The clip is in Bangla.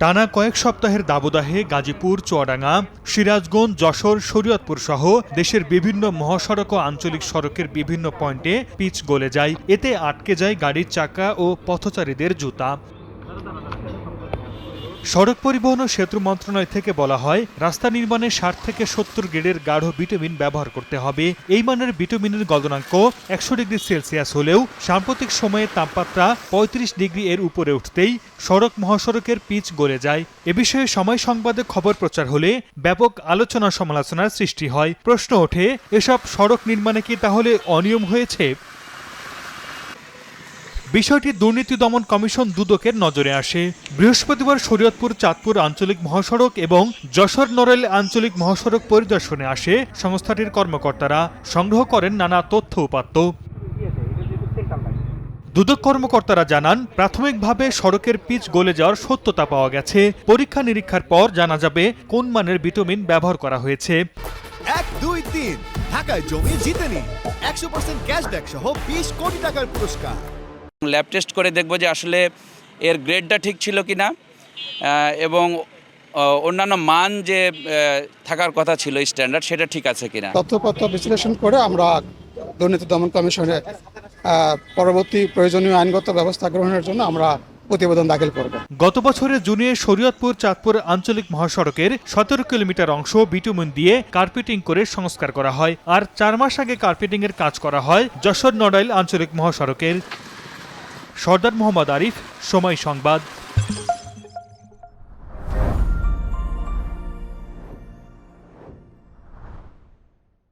টানা কয়েক সপ্তাহের দাবদাহে গাজীপুর, চুয়াডাঙ্গা, সিরাজগঞ্জ, যশোর, শরীয়তপুর সহ দেশের বিভিন্ন মহাসড়ক ও আঞ্চলিক সড়কের বিভিন্ন পয়েন্টে পিচ গলে যায়। এতে আটকে যায় গাড়ির চাকা ও পথচারীদের জুতা। সড়ক পরিবহন ও সেতু মন্ত্রণালয় থেকে বলা হয়, রাস্তা নির্মাণে ষাট থেকে সত্তর গ্রেডের গাঢ় ভিটামিন ব্যবহার করতে হবে। এই মানের ভিটামিনের গলনাঙ্ক একশো ডিগ্রি সেলসিয়াস হলেও সাম্প্রতিক সময়ে তাপমাত্রা পঁয়ত্রিশ ডিগ্রি এর উপরে উঠতেই সড়ক মহাসড়কের পিচ গলে যায়। এ বিষয়ে সময় সংবাদে খবর প্রচার হলে ব্যাপক আলোচনা সমালোচনার সৃষ্টি হয়। প্রশ্ন ওঠে, এসব সড়ক নির্মাণে কি তাহলে অনিয়ম হয়েছে? বিষয়টি দুর্নীতি দমন কমিশন দুদকের নজরে আসে। বৃহস্পতিবার শরীয়তপুর, চাঁদপুর আঞ্চলিক মহাসড়ক এবং যশোর নরেল আঞ্চলিক মহাসড়ক পরিদর্শনে আসে সংস্থাটির কর্মকর্তারা। সংগ্রহ করেন নানা তথ্য উপাত্ত। দুদক কর্মকর্তারা জানান, প্রাথমিকভাবে সড়কের পিচ গলে যাওয়ার সত্যতা পাওয়া গেছে। পরীক্ষা নিরীক্ষার পর জানা যাবে কোন মানের ভিটামিন ব্যবহার করা হয়েছে। এক, দুই, তিন। ঢাকায় জমি জিতে নিন একশো পার্সেন্ট ক্যাশব্যাক সহ বিশ কোটি টাকার পুরস্কার। ল্যাব টেস্ট করে দেখব যে আসলে এর গ্রেডটা ঠিক ছিল কি না এবং অন্যান্য মান যে থাকার কথা ছিল স্ট্যান্ডার্ড সেটা ঠিক আছে কিনা। তথ্যপত্র বিশ্লেষণ করে আমরা দুর্নীতি দমন কমিশনে পরবর্তী প্রয়োজনীয় আইনগত ব্যবস্থা গ্রহণের জন্য আমরা প্রতিবেদন দাখিল করব। গত বছরের জুনে শরীয়তপুর চাঁদপুর আঞ্চলিক মহাসড়কের সতেরো কিলোমিটার অংশ বিটুমিন দিয়ে কার্পেটিং করে সংস্কার করা হয়। আর চার মাস আগে কার্পেটিং এর কাজ করা হয় যশোর নড়াইল আঞ্চলিক মহাসড়কের। সর্দার মোহাম্মদ আরিফ সময় সংবাদ।